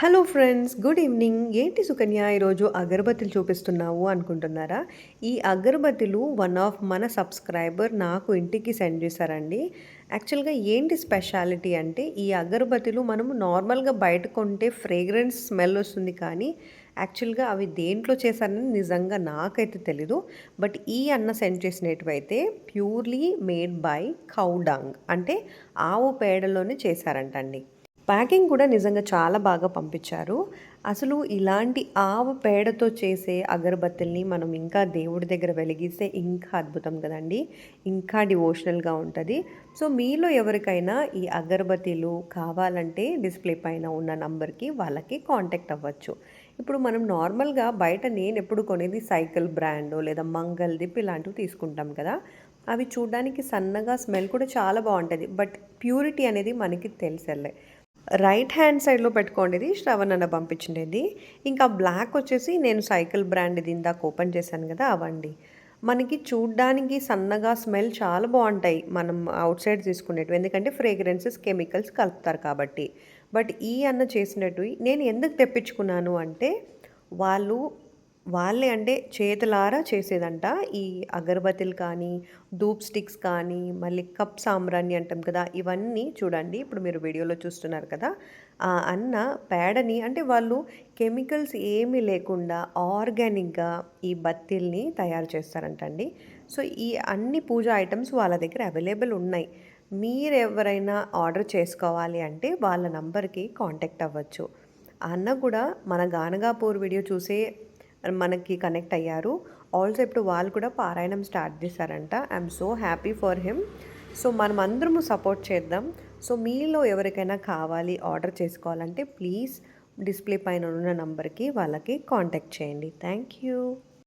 Hello friends good evening ఏంటి సుకన్య? ఈరోజు అగరబత్తులు చూపిస్తున్నావు అనుకుంటున్నారా? ఈ అగరబత్తులు వన్ ఆఫ్ మన సబ్స్క్రైబర్ నాకు ఇంటికి సెండ్ చేశారండి. యాక్చువల్గా ఏంటి స్పెషాలిటీ అంటే ఈ అగరబత్తులు మనము నార్మల్గా బయట కొంటే ఫ్రేగ్రెన్స్ స్మెల్ వస్తుంది కానీ యాక్చువల్గా అవి దేంట్లో చేశారని నిజంగా నాకైతే తెలీదు. బట్ ఈ అన్న send చేసినట్టువైతే purely made by cow dung అంటే ఆవు పేడలోనే చేశారంటండి. ప్యాకింగ్ కూడా నిజంగా చాలా బాగా పంపించారు. అసలు ఇలాంటి ఆవు పేడతో చేసే అగరబత్తుల్ని మనం ఇంకా దేవుడి దగ్గర వెలిగిస్తే ఇంకా అద్భుతం కదండి. ఇంకా డివోషనల్గా ఉంటుంది. సో మీలో ఎవరికైనా ఈ అగరబత్తీలు కావాలంటే డిస్ప్లే పైన ఉన్న నంబర్కి వాళ్ళకి కాంటాక్ట్ అవ్వచ్చు. ఇప్పుడు మనం నార్మల్గా బయట నేను ఎప్పుడు కొనేది సైకిల్ బ్రాండ్ లేదా మంగల్ దిప్ ఇలాంటివి తీసుకుంటాం కదా. అవి చూడడానికి సన్నగా స్మెల్ కూడా చాలా బాగుంటుంది. బట్ ప్యూరిటీ అనేది మనకి తెలిసెళ్ళే రైట్ హ్యాండ్ సైడ్లో పెట్టుకోండి ఇది శ్రవణ్ అన్న పంపించిండేది. ఇంకా బ్లాక్ వచ్చేసి నేను సైకిల్ బ్రాండ్ ఇది ఇందాక ఓపెన్ చేశాను కదా అవండి. మనకి చూడ్డానికి సన్నగా స్మెల్ చాలా బాగుంటాయి. మనం అవుట్ సైడ్ తీసుకునేటివి. ఎందుకంటే ఫ్రేగ్రెన్సెస్ కెమికల్స్ కలుపుతారు కాబట్టి. బట్ ఈ అన్న చేసినట్టు నేను ఎందుకు తెప్పించుకున్నాను అంటే వాళ్ళు వాళ్ళే అంటే చేతులారా చేసేదంట. ఈ అగరబత్తిలు కానీ ధూప్ స్టిక్స్ కానీ మళ్ళీ కప్ సామ్రాన్ని అంటాం కదా ఇవన్నీ చూడండి. ఇప్పుడు మీరు వీడియోలో చూస్తున్నారు కదా. ఆ అన్న పేడని అంటే వాళ్ళు కెమికల్స్ ఏమీ లేకుండా ఆర్గానిక్గా ఈ బత్తిల్ని తయారు చేస్తారంటండి. సో ఈ అన్ని పూజ ఐటమ్స్ వాళ్ళ దగ్గర అవైలబుల్ ఉన్నాయి. మీరు ఎవరైనా ఆర్డర్ చేసుకోవాలి అంటే వాళ్ళ నంబర్కి కాంటాక్ట్ అవ్వచ్చు. అన్న కూడా మన గానగాపూర్ వీడియో చూసే మనకి కనెక్ట్ అయ్యారు. ఆల్సో ఇప్పుడు వాళ్ళు కూడా పారాయణం స్టార్ట్ చేశారంట. I'm so happy for him so మనం అందరము సపోర్ట్ చేద్దాం. సో మీలో ఎవరికైనా కావాలి ఆర్డర్ చేసుకోవాలంటే ప్లీజ్ డిస్ప్లే పైన ఉన్న నంబర్కి వాళ్ళకి కాంటాక్ట్ చేయండి. Thank you